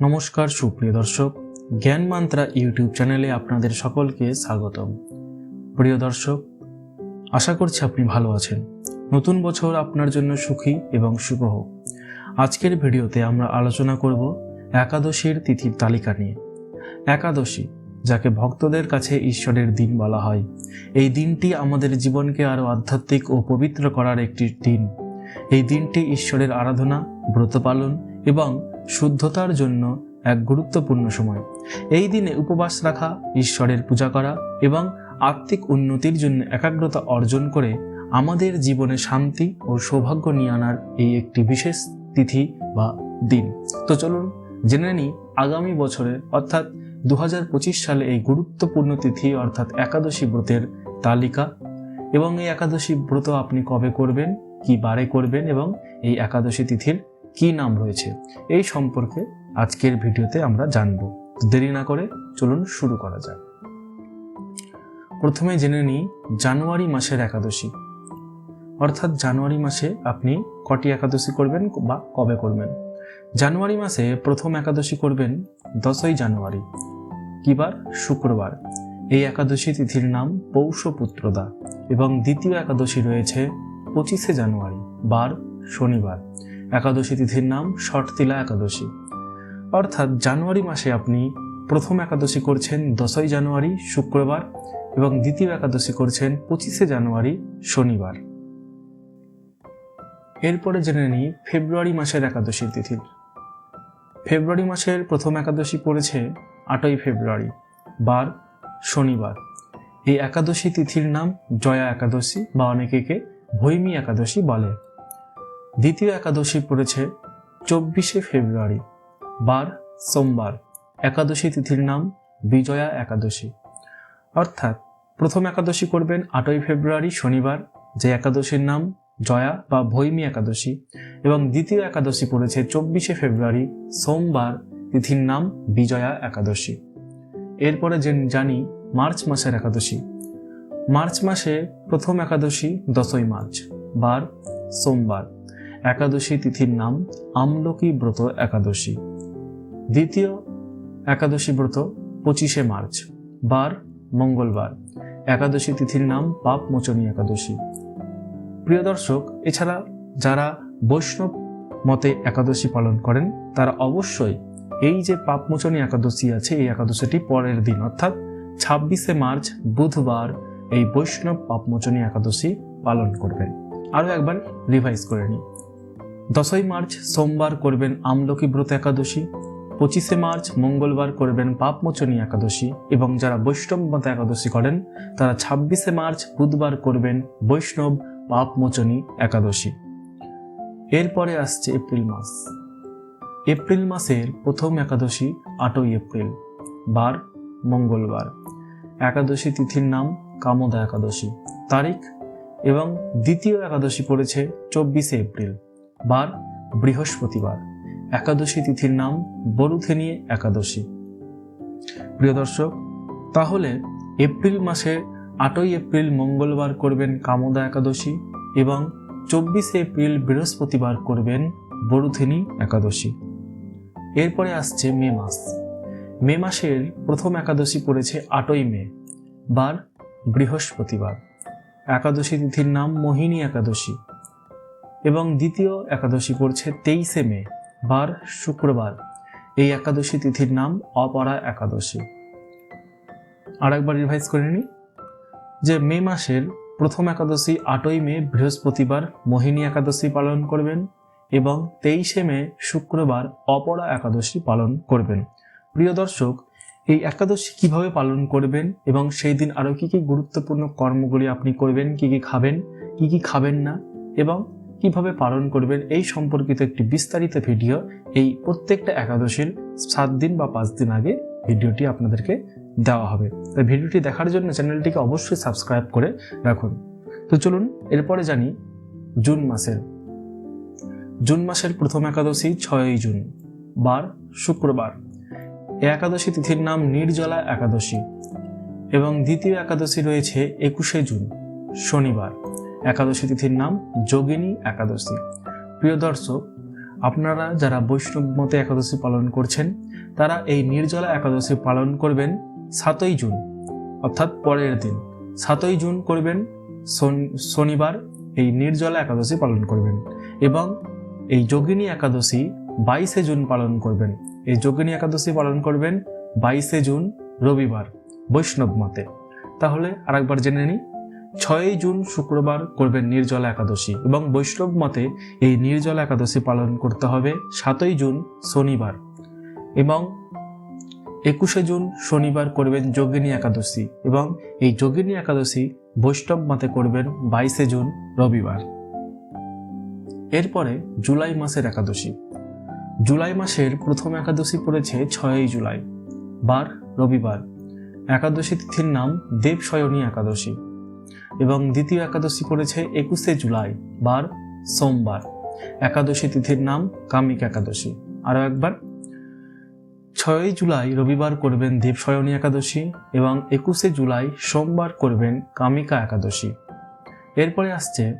নমস্কার, সুপ্রিয় দর্শক। জ্ঞান মান্ত্রা ইউটিউব চ্যানেলে আপনাদের সকলকে স্বাগতম। প্রিয় দর্শক, আশা করছি আপনি ভালো আছেন। নতুন বছর আপনার জন্য সুখী এবং শুভ হোক। আজকের ভিডিওতে আমরা আলোচনা করব একাদশীর তিথির তালিকা নিয়ে। একাদশী, যাকে ভক্তদের কাছে ঈশ্বরের দিন বলা হয়, এই দিনটি আমাদের জীবনকে আরও আধ্যাত্মিক ও পবিত্র করার একটি দিন। এই দিনটি ঈশ্বরের আরাধনা, ব্রত পালন এবং শুদ্ধতার জন্য এক গুরুত্বপূর্ণ সময়। এই দিনে উপবাস রাখা, ঈশ্বরের পূজা করা এবং আত্মিক উন্নতির জন্য একাগ্রতা অর্জন করে আমাদের জীবনে শান্তি ও সৌভাগ্য নিয়ে আনার এই একটি বিশেষ তিথি বা দিন। তো চলুন জেনে নিই আগামী বছরে অর্থাৎ দু হাজার পঁচিশ সালে এই গুরুত্বপূর্ণ তিথি অর্থাৎ একাদশী ব্রতের তালিকা এবং এই একাদশী ব্রত আপনি কবে করবেন, কি বারে করবেন এবং এই একাদশী তিথির কি নাম রয়েছে এই সম্পর্কে আজকের ভিডিওতে আমরা জানব। দেরি না করে চলুন শুরু করা যাক। প্রথমে জেনে নিই, জানুয়ারি মাসের একাদশী। অর্থাৎ জানুয়ারি মাসে আপনি কটি একাদশী করবেন বা কবে করবেন? জানুয়ারি মাসে প্রথম একাদশী করবেন দশই জানুয়ারি, কিবার শুক্রবার। এই একাদশী তিথির নাম পৌষপুত্রদা এবং দ্বিতীয় একাদশী রয়েছে পঁচিশে জানুয়ারি, বার শনিবার। একাদশী তিথির নাম শর্তিলা একাদশী। অর্থাৎ জানুয়ারি মাসে আপনি প্রথম একাদশী করছেন দশই জানুয়ারি শুক্রবার এবং দ্বিতীয় একাদশী করছেন পঁচিশে জানুয়ারি শনিবার। এরপরে জেনে নিই ফেব্রুয়ারি মাসের একাদশীর তিথির ফেব্রুয়ারি মাসের প্রথম একাদশী পড়েছে আটই ফেব্রুয়ারি, বার শনিবার। এই একাদশী তিথির নাম জয়া একাদশী বা অনেকে ভৈমী একাদশী বলে। দ্বিতীয় একাদশী পড়েছে চব্বিশে ফেব্রুয়ারি, বার সোমবার। একাদশী তিথির নাম বিজয়া একাদশী। অর্থাৎ প্রথম একাদশী করবেন আটই ফেব্রুয়ারি, শনিবার, যে একাদশীর নাম জয়া বা ভৈমী একাদশী। এবং দ্বিতীয় একাদশী পড়েছে চব্বিশে ফেব্রুয়ারি, সোমবার, তিথির নাম বিজয়া একাদশী। এরপরে যে জানি মার্চ মাসের একাদশী। মার্চ মাসে প্রথম একাদশী দশই মার্চ, বার সোমবার। একাদশী তিথির নাম আমলকি ব্রত একাদশী। দ্বিতীয় একাদশী ব্রত পঁচিশে মার্চ, বার, মঙ্গলবার। একাদশী তিথির নাম পাপ মোচনী একাদশী। প্রিয় দর্শক, এছাড়া যারা বৈষ্ণব মতে একাদশী পালন করেন, তারা অবশ্যই এই যে পাপমোচনী একাদশী আছে, এই একাদশীটি পরের দিন, অর্থাৎ ছাব্বিশে মার্চ, বুধবার, এই বৈষ্ণব পাপমোচনী একাদশী পালন করবেন। আরও একবার রিভাইজ করে নিই। দশই মার্চ সোমবার করবেন আমলকি ব্রত একাদশী, পঁচিশে মার্চ মঙ্গলবার করবেন পাপমোচনী একাদশী, এবং যারা বৈষ্ণব মত একাদশী করেন, তারা ছাব্বিশে মার্চ বুধবার করবেন বৈষ্ণব পাপমোচনী একাদশী। এরপরে আসছে এপ্রিল মাস। এপ্রিল মাসের প্রথম একাদশী আটই এপ্রিল, বার মঙ্গলবার। একাদশী তিথির নাম কামদা একাদশী। তারিখ এবং দ্বিতীয় একাদশী পড়েছে চব্বিশে এপ্রিল। বার বৃহস্পতিবার। একাদশী তিথির নাম বরুথেনি একাদশী। প্রিয় দর্শক, তাহলে এপ্রিল মাসে আটই এপ্রিল মঙ্গলবার করবেন কামদা একাদশী এবং চব্বিশে এপ্রিল বৃহস্পতিবার করবেন বরুথেনি একাদশী। এরপরে আসছে মে মাস। মে মাসের প্রথম একাদশী পড়েছে আটই মে, বার বৃহস্পতিবার। একাদশী তিথির নাম মোহিনী একাদশী। এবং দ্বিতীয় একাদশী পড়ছে তেইশে মে, বার শুক্রবার। এই একাদশী তিথির নাম অপরা একাদশী। আর একবার রিভাইজ করে নিই। যে মে মাসের প্রথম একাদশী আটই মে, বৃহস্পতিবার মোহিনী একাদশী পালন করবেন এবং তেইশে মে, শুক্রবার অপরা একাদশী পালন করবেন। প্রিয় দর্শক, এই একাদশী কীভাবে পালন করবেন এবং সেই দিন আরও কী কী গুরুত্বপূর্ণ কর্মগুলি আপনি করবেন, কি কি খাবেন, কি কি খাবেন না, এবং কীভাবে পালন করবেন এই সম্পর্কিত একটি বিস্তারিত ভিডিও এই প্রত্যেকটা একাদশীর সাত দিন বা পাঁচ দিন আগে ভিডিওটি আপনাদেরকে দেওয়া হবে। তাই ভিডিওটি দেখার জন্য চ্যানেলটিকে অবশ্যই সাবস্ক্রাইব করে রাখুন। তো চলুন, এরপরে জানি জুন মাসের। জুন মাসের প্রথম একাদশী ছয়ই জুন, বার শুক্রবার। এই একাদশী তিথির নাম নির্জলা একাদশী এবং দ্বিতীয় একাদশী রয়েছে একুশে জুন, শনিবার। একাদশী তিথির নাম যোগিনী একাদশী। প্রিয় দর্শক, আপনারা যারা বৈষ্ণব মতে একাদশী পালন করছেন, তারা এই নির্জলা একাদশী পালন করবেন সাতই জুন, অর্থাৎ পরের দিন। সাতই জুন করবেন শন- শনিবার এই নির্জলা একাদশী পালন করবেন এবং এই যোগিনী একাদশী বাইশে জুন পালন করবেন। এই যোগিনী একাদশী পালন করবেন বাইশে জুন রবিবার বৈষ্ণব মতে। তাহলে আরেকবার জেনে নিই ছয়ই জুন শুক্রবার করবেন নির্জলা একাদশী এবং বৈষ্ণব মতে এই নির্জলা একাদশী পালন করতে হবে সাতই জুন শনিবার এবং একুশে জুন শনিবার করবেন যোগিনী একাদশী এবং এই যোগিনী একাদশী বৈষ্ণব মতে করবেন বাইশে জুন রবিবার। এরপরে জুলাই মাসের একাদশী। জুলাই মাসের প্রথম একাদশী পড়েছে ছয়ই জুলাই, বার রবিবার। একাদশী তিথির নাম দেবশয়নী একাদশী। এবং দ্বিতীয় একাদশী পড়েছে একুশে জুলাই, বার, সোমবার। একাদশী তিথির নাম কামিক একাদশী। আরও একবার, ছয়ই জুলাই রবিবার করবেন দেবশয়নী একাদশী এবং একুশে জুলাই সোমবার করবেন কামিকা একাদশী। এরপরে আসছে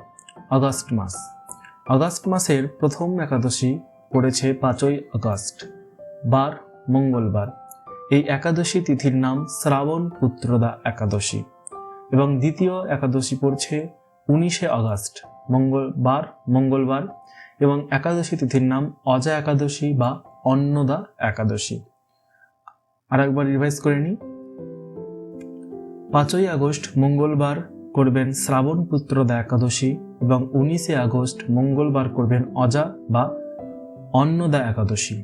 আগস্ট মাস। আগস্ট মাসের প্রথম একাদশী পড়েছে পাঁচই আগস্ট, বার, মঙ্গলবার। এই একাদশী তিথির নাম শ্রাবণ পুত্রদা একাদশী। এবং দ্বিতীয় একাদশী পড়ছে উনিশে আগস্ট, মঙ্গলবার মঙ্গলবার এবং একাদশী তিথির নাম অজা একাদশী বা অন্নদা একাদশী। আর একবার রিভাইজ করে নিই। পাঁচই আগস্ট, মঙ্গলবার করবেন শ্রাবণ পুত্রদা একাদশী এবং উনিশে আগস্ট, মঙ্গলবার করবেন অজা বা অন্নদা একাদশী।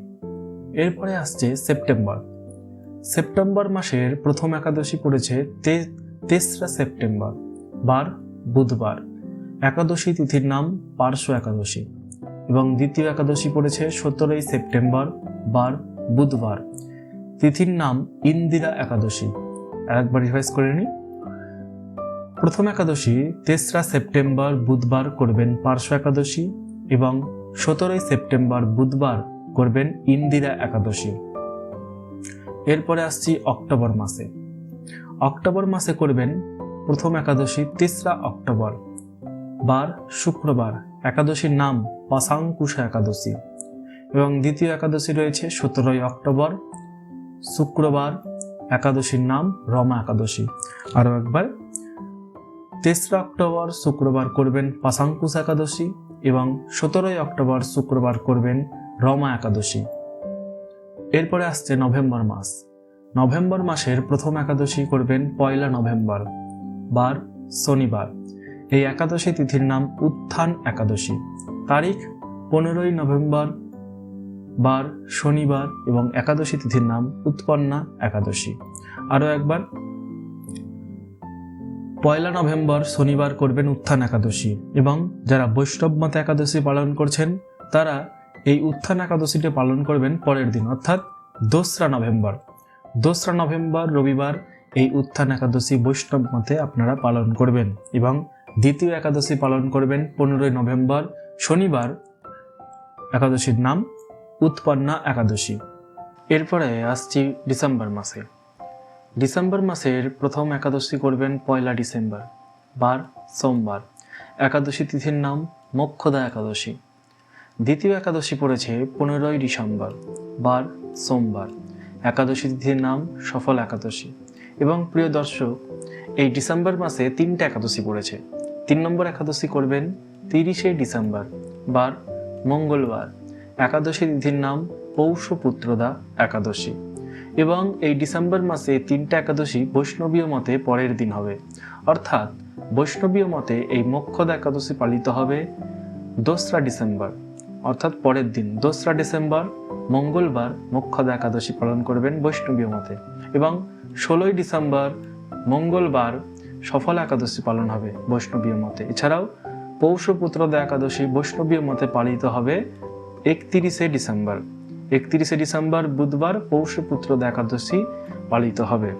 এরপরে আসছে সেপ্টেম্বর। সেপ্টেম্বর মাসের প্রথম একাদশী পড়েছে তেসরা সেপ্টেম্বর, বার, বুধবার। একাদশী তিথির নাম পার্শ্ব একাদশী এবং দ্বিতীয় একাদশী পড়েছে সতেরোই সেপ্টেম্বর, বার, বুধবার। তিথির নাম ইন্দিরা একাদশী। আরেকবার রিভাইজ করে নিই। প্রথম একাদশী তেসরা সেপ্টেম্বর, বুধবার করবেন পার্শ্ব একাদশী এবং সতেরোই সেপ্টেম্বর, বুধবার করবেন ইন্দিরা একাদশী। এরপরে আসছি অক্টোবর মাসে। অক্টোবর মাসে করবেন প্রথম একাদশী তেসরা অক্টোবর। বার শুক্রবার, একাদশীর নাম পাশাঙ্কুশা একাদশী। এবং দ্বিতীয় একাদশী রয়েছে সতেরোই অক্টোবর। শুক্রবার, একাদশীর নাম রমা একাদশী। আরও একবার, তেসরা অক্টোবর শুক্রবার করবেন পাশাঙ্কুশ একাদশী এবং সতেরোই অক্টোবর শুক্রবার করবেন রমা একাদশী। এরপরে আসছে নভেম্বর মাস। নভেম্বর মাসের প্রথম একাদশী করবেন পয়লা নভেম্বর, বার শনিবার। এই একাদশী তিথির নাম উত্থান একাদশী। তারিখ পনেরোই নভেম্বর, বার শনিবার এবং একাদশী তিথির নাম উৎপন্না একাদশী। আরও একবার, পয়লা নভেম্বর শনিবার করবেন উত্থান একাদশী এবং যারা বৈষ্ণব মতে একাদশী পালন করছেন, তারা এই উত্থান একাদশীটি পালন করবেন পরের দিন, অর্থাৎ দোসরা নভেম্বর। দোসরা নভেম্বর, রবিবার এই উত্থান একাদশী বৈষ্ণব মতে আপনারা পালন করবেন এবং দ্বিতীয় একাদশী পালন করবেন পনেরোই নভেম্বর, শনিবার। একাদশীর নাম উৎপন্না একাদশী। এরপরে আসছি ডিসেম্বর মাসে। ডিসেম্বর মাসের প্রথম একাদশী করবেন পয়লা ডিসেম্বর, বার সোমবার। একাদশী তিথির নাম মোক্ষদা একাদশী। দ্বিতীয় একাদশী পড়েছে পনেরোই ডিসেম্বর, বার সোমবার। একাদশী তিথির নাম সফল একাদশী। এবং প্রিয় দর্শক, এই ডিসেম্বর মাসে তিনটা একাদশী পড়েছে। তিন নম্বর একাদশী করবেন তিরিশে ডিসেম্বর, বার মঙ্গলবার। একাদশী তিথির নাম পৌষপুত্রদা একাদশী। এবং এই ডিসেম্বর মাসে তিনটা একাদশী বৈষ্ণবীয় মতে পরের দিন হবে। অর্থাৎ বৈষ্ণবীয় মতে এই মোক্ষদা একাদশী পালিত হবে দোসরা ডিসেম্বর, অর্থাৎ পরের দিন। দোসরা ডিসেম্বর মঙ্গলবার মোক্ষদা একাদশী পালন করবেন বৈষ্ণবীয় মতে এবং ষোলোই ডিসেম্বর মঙ্গলবার সফল একাদশী পালন হবে বৈষ্ণবীয় মতে। এছাড়াও পৌষপুত্রদা একাদশী বৈষ্ণবীয় মতে পালিত হবে একত্রিশে ডিসেম্বর। একত্রিশে ডিসেম্বর বুধবার পৌষপুত্রদা একাদশী পালিত হবে।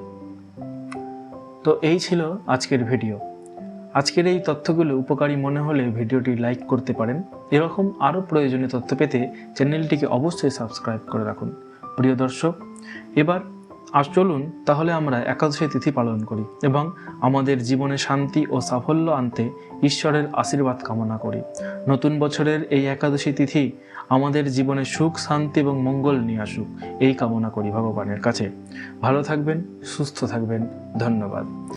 তো এই ছিল আজকের ভিডিও। আজকের এই তথ্যগুলো উপকারী মনে হলে ভিডিওটি লাইক করতে পারেন। এরকম আরও প্রয়োজনীয় তথ্য পেতে চ্যানেলটিকে অবশ্যই সাবস্ক্রাইব করে রাখুন। প্রিয় দর্শক, এবার আর চলুন তাহলে আমরা একাদশী তিথি পালন করি এবং আমাদের জীবনে শান্তি ও সাফল্য আনতে ঈশ্বরের আশীর্বাদ কামনা করি। নতুন বছরের এই একাদশী তিথি আমাদের জীবনে সুখ, শান্তি এবং মঙ্গল নিয়ে আসুক, এই কামনা করি ভগবানের কাছে। ভালো থাকবেন, সুস্থ থাকবেন, ধন্যবাদ।